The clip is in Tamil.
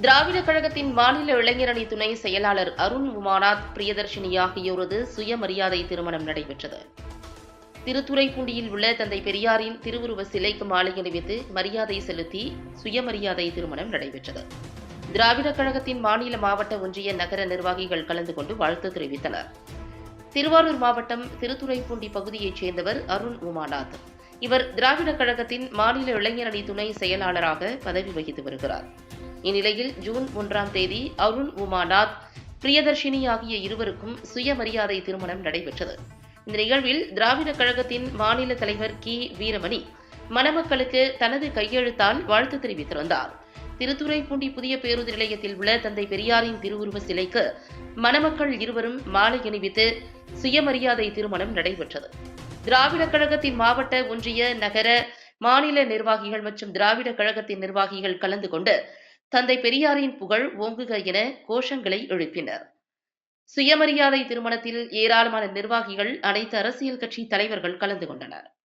திராவிட கழகத்தின் மாநில இளைஞரணி துணை செயலாளர் அருண் உமாநாத் பிரியதர்ஷினி ஆகியோரது சுயமரியாதை திருமணம் நடைபெற்றது. திருத்துறைப்பூண்டியில் உள்ள தந்தை பெரியாரின் திருவுருவ சிலைக்கு மாலை அணிவித்து மரியாதை செலுத்தி சுயமரியாதை திருமணம் நடைபெற்றது. திராவிட கழகத்தின் மாநில மாவட்ட ஒன்றிய நகர நிர்வாகிகள் கலந்து கொண்டு வாழ்த்து தெரிவித்தனர். திருவாரூர் மாவட்டம் திருத்துறைப்பூண்டி பகுதியைச் சேர்ந்தவர் அருண் உமாநாத். இவர் திராவிட கழகத்தின் மாநில இளைஞரணி துணை செயலாளராக பதவி வகித்து வருகிறார். இந்நிலையில் ஜூன் ஒன்றாம் தேதி அருண் உமாநாத் பிரியதர்ஷினி ஆகிய இருவருக்கும் சுயமரியாதை திருமணம் நடைபெற்றது. இந்த நிகழ்வில் திராவிட கழகத்தின் மாநில தலைவர் கி. வீரமணி மணமக்களுக்கு தனது கையெழுத்தால் வாழ்த்து தெரிவித்திருந்தார். திருத்துறைப்பூண்டி புதிய பேருந்து நிலையத்தில் உள்ள தந்தை பெரியாரின் திருவுருவ சிலைக்கு மணமக்கள் இருவரும் மாலை அணிவித்து சுயமரியாதை திருமணம் நடைபெற்றது. திராவிட கழகத்தின் மாவட்ட ஒன்றிய நகர மாநில நிர்வாகிகள் மற்றும் திராவிட கழகத்தின் நிர்வாகிகள் கலந்து கொண்டு தந்தை பெரியாரின் புகழ் ஓங்குக என கோஷங்களை எழுப்பினர். சுயமரியாதை திருமணத்தில் ஏராளமான நிர்வாகிகள் அனைத்து அரசியல் கட்சி தலைவர்கள் கலந்து கொண்டனர்.